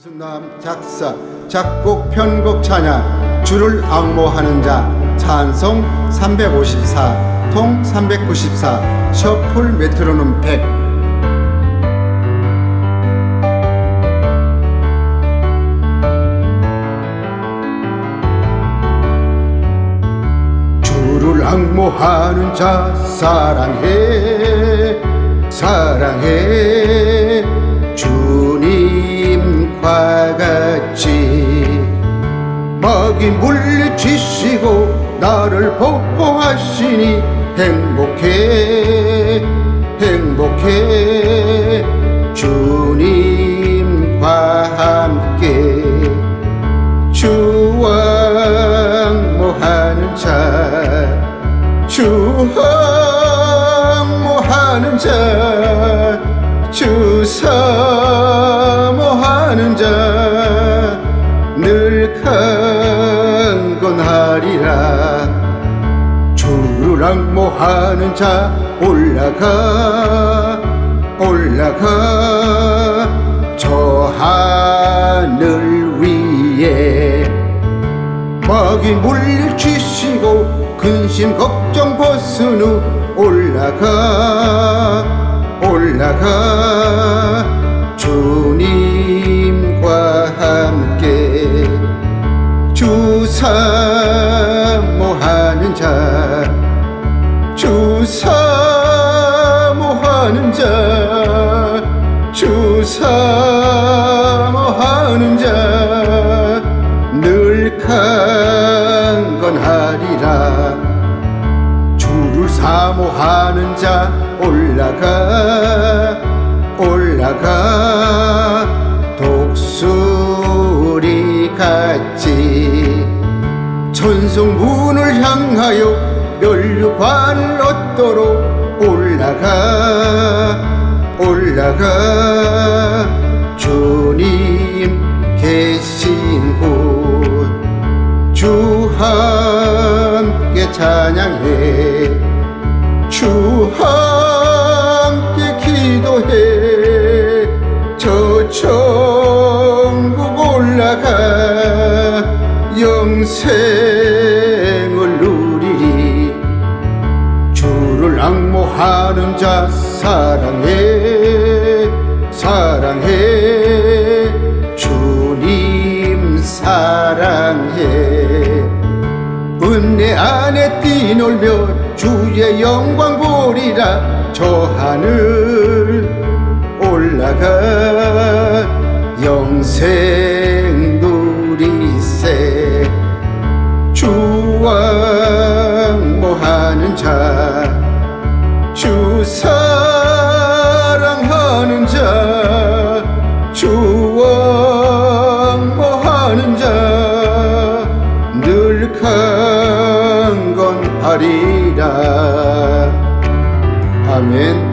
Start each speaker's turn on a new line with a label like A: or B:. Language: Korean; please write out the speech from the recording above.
A: 김순남 작사 작곡 편곡 찬양 주를 악모하는 자 찬송 354 통 394 셔플 메트로놈 100 주를 악모하는 자 사랑해 사랑해 먹이 물리치시고 나를 보호하시니 행복해 행복해. 주님과 함께 주왕 모하는 자 주항모하는 자 주사 모하는 자 주를 악모하는 자 올라가 올라가. 저 하늘 위에 먹이 물리치시고 근심 걱정 벗은 후 올라가 올라가. 주님과 함께 주사 주 사모하는 자 주 사모하는 자 늘 강건하리라 주를 사모하는 자 올라가 올라가. 독수리 같이 천성문을 향하여 멸류관을 얻도록 올라가 올라가. 주님 계신 곳 주 함께 찬양해. 주 함께 기도해. 저 천국 올라가 영생 악모하는 자 사랑해 사랑해. 주님 사랑해. 은혜 안에 뛰놀며 주의 영광 보리라. 저 하늘 올라가 영생 누리세. 주왕모하는 자 강건하리라 아멘